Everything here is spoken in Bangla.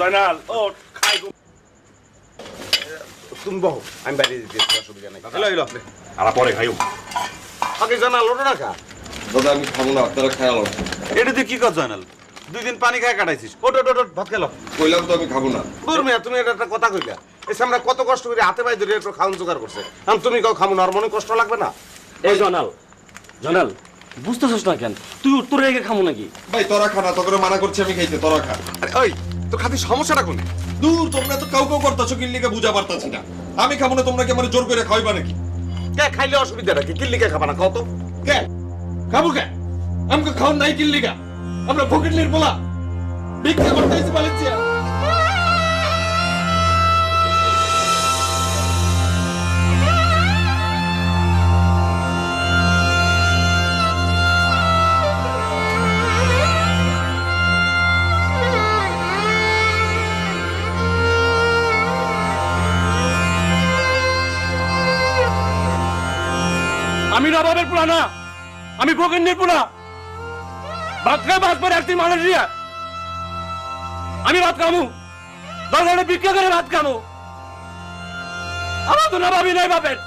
জয়নাল ও খাই গো। তুমি বহ আমি বাইরে দিতে অসুবিধা নাই। এলো এলো আর পরে খাইও। আগে জানা লোটো না খা দাদা আমি খাব না আপনারা খেয়াল এটা তুই কি কর জয়নাল? দুই দিন পানি খায় কাটাইছিস। ওট ওট ওট ভাত খেলো। কইলাম তো আমি খাব না। দূর মেয়া তুমি এটা একটা কথা কইলা এসে আমরা কত কষ্ট করে হাতে পায়ে ধরে একটু খাওয়ান জোগাড় করছে। আমি তুমি কাউ খামো না আর মনে কষ্ট লাগবে না? এই জনাল জনাল বুঝতেছিস না কেন? তুই উত্তর রেখে খামো নাকি? ভাই তোরা খানা তোকে মানা করছি আমি খাইতে তোরা খা। ওই তোর খাতে সমস্যাটা কোনে দূর তোমরা তো কাউ কাউ করতেছো কিল্লিকে বুঝা পারতাছি না। আমি খাব না তোমরা কি আমার জোর করে খাওয়াইবা নাকি? কে খাইলে অসুবিধা নাকি? কিল্লিকে খাবা না কত কে? খাব কে? আমাকে খাও নাই কিল্লিকা। আমরা ফকির বলা ভিক্ষা করতে এসে আমি নবাবের পোলা না, আমি ফকিন্নির পোলা। ভাত খাই একটি মানুষ আমি ভাত কামু দরকারে বিক্রি করে ভাত কামু আমার তো নবাবই নাই বাপের।